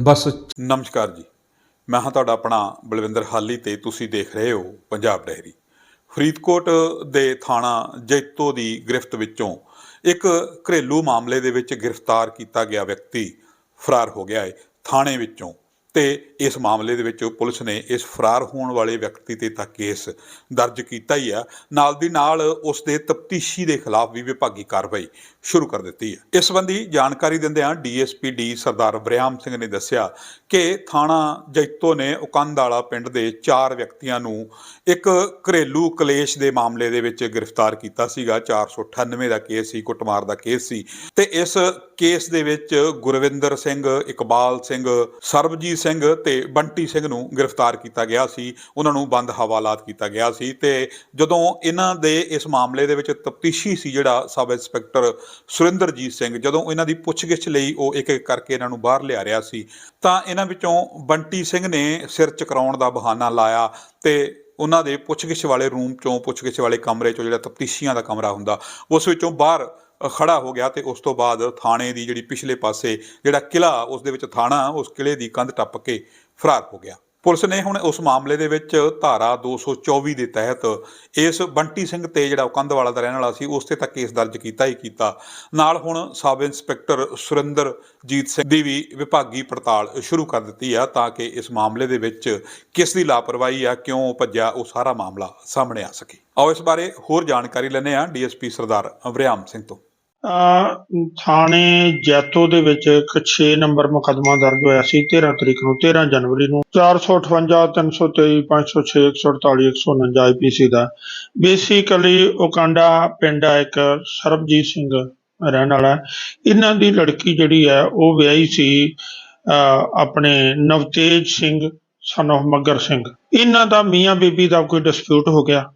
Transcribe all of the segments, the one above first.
ਬਸ। ਨਮਸਕਾਰ ਜੀ। ਮੈਂ ਹਾਂ ਤੁਹਾਡਾ ਆਪਣਾ ਬਲਵਿੰਦਰ ਹਾਲੀ ਤੇ ਤੁਸੀਂ ਦੇਖ ਰਹੇ ਹੋ ਪੰਜਾਬ ਡੈਰੀ ਫਰੀਦਕੋਟ ਦੇ ਥਾਣਾ ਜੈਤੋ ਦੀ ਗ੍ਰਿਫਤ ਵਿੱਚੋਂ ਇੱਕ ਘਰੇਲੂ ਮਾਮਲੇ ਦੇ ਵਿੱਚ ਗ੍ਰਿਫਤਾਰ ਕੀਤਾ ਗਿਆ ਵਿਅਕਤੀ ਫਰਾਰ ਹੋ ਗਿਆ ਹੈ। ਥਾਣੇ ਵਿੱਚੋਂ ਤੇ ਇਸ ਮਾਮਲੇ ਦੇ ਵਿੱਚ ਪੁਲਿਸ ਨੇ ਇਸ ਫਰਾਰ ਹੋਣ ਵਾਲੇ ਵਿਅਕਤੀ ਤੇ ਤਾਂ ਕੇਸ ਦਰਜ ਕੀਤਾ ਹੀ ਆ। ਨਾਲ ਦੀ ਨਾਲ ਉਸ ਦੇ ਤਫਤੀਸ਼ੀ ਦੇ ਖਿਲਾਫ ਵੀ ਵਿਭਾਗੀ ਕਾਰਵਾਈ ਸ਼ੁਰੂ ਕਰ ਦਿੱਤੀ ਹੈ। ਇਸ ਸੰਬੰਧੀ ਜਾਣਕਾਰੀ ਦਿੰਦਿਆਂ ਡੀਐਸਪੀ ਡੀ ਸਰਦਾਰ ਬਰਿਆਮ ਸਿੰਘ ਨੇ ਦੱਸਿਆ ਕਿ ਥਾਣਾ ਜੈਤੋ ਨੇ ਉਕੰਦ ਵਾਲਾ ਪਿੰਡ ਦੇ ਚਾਰ ਵਿਅਕਤੀਆਂ ਨੂੰ ਇੱਕ ਘਰੇਲੂ ਕਲੇਸ਼ ਦੇ ਮਾਮਲੇ ਦੇ ਵਿੱਚ ਗ੍ਰਿਫਤਾਰ ਕੀਤਾ ਸੀਗਾ। 498 ਦਾ ਕੇਸ ਸੀ, ਕੁੱਟਮਾਰ ਦਾ ਕੇਸ ਸੀ ਤੇ ਇਸ ਕੇਸ ਦੇ ਵਿੱਚ ਗੁਰਵਿੰਦਰ ਸਿੰਘ, ਇਕਬਾਲ ਸਿੰਘ, ਸਰਬਜੀਤ ਸਿੰਘ ਤੇ ਬੰਟੀ ਸਿੰਘ ਨੂੰ ਗ੍ਰਿਫਤਾਰ ਕੀਤਾ ਗਿਆ ਸੀ। ਉਹਨਾਂ ਨੂੰ ਬੰਦ ਹਵਾਲਾਤ ਕੀਤਾ ਗਿਆ ਸੀ ਤੇ ਜਦੋਂ ਇਹਨਾਂ ਦੇ ਇਸ ਮਾਮਲੇ ਦੇ ਵਿੱਚ ਤਫਤੀਸ਼ੀ ਸੀ ਜਿਹੜਾ ਸਬ ਇੰਸਪੈਕਟਰ ਸੁਰਿੰਦਰਜੀਤ ਸਿੰਘ, ਜਦੋਂ ਇਹਨਾਂ ਦੀ ਪੁੱਛਗਿੱਛ ਲਈ ਉਹ ਇੱਕ ਇੱਕ ਕਰਕੇ ਇਹਨਾਂ ਨੂੰ ਬਾਹਰ ਲਿਆ ਰਿਹਾ ਸੀ, ਤਾਂ ਇਹਨਾਂ ਵਿੱਚੋਂ ਬੰਟੀ ਸਿੰਘ ਨੇ ਸਿਰ ਚਕਰਾਉਣ ਦਾ ਬਹਾਨਾ ਲਾਇਆ ਤੇ ਉਹਨਾਂ ਦੇ ਪੁੱਛਗਿੱਛ ਵਾਲੇ ਰੂਮ ਚੋਂ, ਪੁੱਛਗਿੱਛ ਵਾਲੇ ਕਮਰੇ ਚੋਂ ਜਿਹੜਾ ਤਫਤੀਸ਼ੀਆਂ ਦਾ ਕਮਰਾ ਹੁੰਦਾ, ਉਸ ਵਿੱਚੋਂ ਬਾਹਰ ਖੜਾ ਹੋ ਗਿਆ ਤੇ ਉਸ ਤੋਂ ਬਾਅਦ ਥਾਣੇ ਦੀ ਜਿਹੜੀ ਪਿਛਲੇ ਪਾਸੇ ਜਿਹੜਾ ਕਿਲਾ ਉਸ ਦੇ ਵਿੱਚ ਥਾਣਾ, ਉਸ ਕਿਲੇ ਦੀ ਕੰਧ ਟੱਪ ਕੇ ਫਰਾਰ ਹੋ ਗਿਆ। ਪੁਲਿਸ ਨੇ ਹੁਣ ਉਸ ਮਾਮਲੇ ਦੇ ਵਿੱਚ ਧਾਰਾ 224 ਦੇ ਤਹਿਤ ਇਸ ਬੰਟੀ ਸਿੰਘ ਤੇ ਜਿਹੜਾ ਉਹ ਕੰਧ ਵਾਲਾ ਦਾ ਰਹਿਣ ਵਾਲਾ ਸੀ, ਉਸ ਤੇ ਤਾਂ ਕੇਸ ਦਰਜ ਕੀਤਾ ਹੀ ਕੀਤਾ। ਨਾਲ ਹੁਣ ਸਬ ਇੰਸਪੈਕਟਰ ਸੁਰਿੰਦਰਜੀਤ ਸਿੰਘ ਦੀ ਵੀ ਵਿਭਾਗੀ ਪੜਤਾਲ ਸ਼ੁਰੂ ਕਰ ਦਿੱਤੀ ਆ ਤਾਂ ਕਿ ਇਸ ਮਾਮਲੇ ਦੇ ਵਿੱਚ ਕਿਸ ਦੀ ਲਾਪਰਵਾਹੀ ਆ, ਕਿਉਂ ਭੱਜਿਆ, ਉਹ ਸਾਰਾ ਮਾਮਲਾ ਸਾਹਮਣੇ ਆ ਸਕੇ। ਆਓ ਇਸ ਬਾਰੇ ਹੋਰ ਜਾਣਕਾਰੀ ਲੈਣੇ ਆ ਡੀਐਸਪੀ ਸਰਦਾਰ ਅਵਰਿਆਮ ਸਿੰਘ ਤੋਂ। ਥਾਣੇ ਜੈਤੋ ਦੇ ਵਿੱਚ ਇੱਕ 6 ਨੰਬਰ ਮੁਕੱਦਮਾ ਦਰਜ ਹੋਇਆ ਸੀ 13 ਤਰੀਕ ਨੂੰ 13 ਜਨਵਰੀ ਨੂੰ 458 323 506 148 149 ਆਈਪੀਸੀ ਦਾ। ਬੇਸਿਕਲੀ ਉਕਾਂਡਾ ਪਿੰਡ ਆ ਇੱਕ ਸਰਬਜੀਤ ਸਿੰਘ ਰਹਿਣ ਵਾਲਾ। ਇਹਨਾਂ ਦੀ ਲੜਕੀ ਜਿਹੜੀ ਹੈ ਉਹ ਵਿਆਹੀ ਸੀ, ਅਹ ਆਪਣੇ ਨਵਤੇਜ ਸਿੰਘ ਸਨ of ਮੱਗਰ ਸਿੰਘ। ਇਹਨਾਂ ਦਾ ਮੀਆਂ ਬੀਬੀ ਦਾ ਕੋਈ ਡਿਸਪਿਊਟ ਹੋ ਗਿਆ।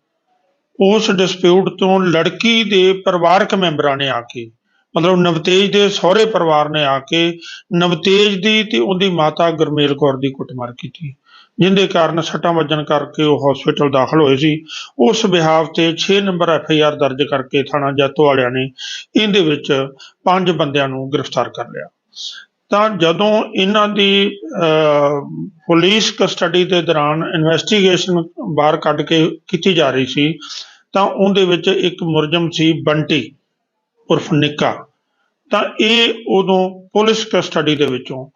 ਉਸ ਡਿਸਪਿਊਟ ਤੋਂ ਲੜਕੀ ਦੇ ਪਰਿਵਾਰਕ ਮੈਂਬਰਾਂ ਨੇ ਆ ਕੇ, ਮਤਲਬ ਨਵਤੇਜ ਦੇ ਸਹੁਰੇ ਪਰਿਵਾਰ ਨੇ ਆ ਕੇ ਨਵਤੇਜ ਦੀ ਤੇ ਉਹਦੀ ਮਾਤਾ ਗੁਰਮੇਲ ਕੌਰ ਦੀ ਕੁੱਟਮਾਰ ਕੀਤੀ। ਜਿੰਦੇ ਕਾਰਨ ਸੱਟਾਂ ਵੱਜਣ ਕਰਕੇ ਉਹ ਹਸਪੀਟਲ ਦਾਖਲ ਹੋਏ ਸੀ। ਉਸ ਬਿਹਾਵ ਤੇ 6 ਨੰਬਰ ਐਫ ਆਈ ਆਰ ਦਰਜ ਕਰਕੇ ਥਾਣਾ ਜੈਤੋ ਵਾਲਿਆਂ ਨੇ ਇਹਦੇ ਵਿੱਚ ਪੰਜ ਬੰਦਿਆਂ ਨੂੰ ਗ੍ਰਿਫਤਾਰ ਕਰ ਲਿਆ। ਤਾਂ ਜਦੋਂ ਇਹਨਾਂ ਦੀ ਪੁਲਿਸ ਕਸਟਡੀ ਦੇ ਦੌਰਾਨ ਇਨਵੈਸਟੀਗੇਸ਼ਨ ਬਾਹਰ ਕੱਢ ਕੇ ਕੀਤੀ ਜਾ ਰਹੀ ਸੀ, ਤਾਂ ਉਹਦੇ ਵਿੱਚ ਇੱਕ ਮੁਰਜਮ ਸੀ ਬੰਟੀ ਉਰਫ ਨਿੱਕਾ। ਤਾਂ ਇਹ ਉਦੋਂ ਪੁਲਿਸ ਕਸਟਡੀ ਦੇ ਵਿੱਚੋਂ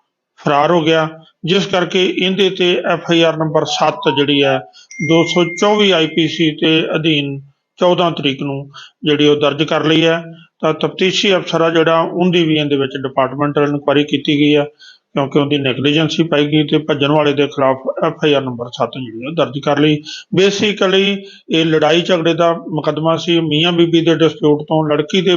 ਫਰਾਰ ਹੋ ਗਿਆ, ਜਿਸ ਕਰਕੇ ਇਹਦੇ ਤੇ ਐਫ ਆਈ ਆਰ ਨੰਬਰ 7 ਜਿਹੜੀ ਹੈ 224 ਆਈਪੀਸੀ ਤੇ ਅਧੀਨ 14 ਤਰੀਕ ਨੂੰ ਜਿਹੜੀ ਉਹ ਦਰਜ ਕਰ ਲਈ ਹੈ। ਤਾਂ ਤਫਤੀਸ਼ੀ ਅਫਸਰ ਆ ਜਿਹੜਾ, ਉਹਦੀ ਵੀ ਇਹਦੇ ਵਿੱਚ ਡਿਪਾਰਟਮੈਂਟਲ ਇਨਕੁਆਇਰੀ ਕੀਤੀ ਗਈ ਹੈ ਕਿਉਂਕਿ ਉਹਦੀ ਨੈਗਲੀਜੈਂਸੀ ਪਾਈ ਗਈ ਤੇ ਭੱਜਣ ਵਾਲੇ ਦੇ ਖਿਲਾਫ ਐਫ ਆਈ ਆਰ ਨੰਬਰ 7 ਜਿਹੜੀ ਉਹ ਦਰਜ ਕਰ ਲਈ। ਬੇਸਿਕਲੀ ਇਹ ਲੜਾਈ ਝਗੜੇ ਦਾ ਮੁਕੱਦਮਾ ਸੀ। ਮੀਆਂ ਬੀਬੀ ਦੇ ਡਿਸਪਿਊਟ ਤੋਂ ਲੜਕੀ ਦੇ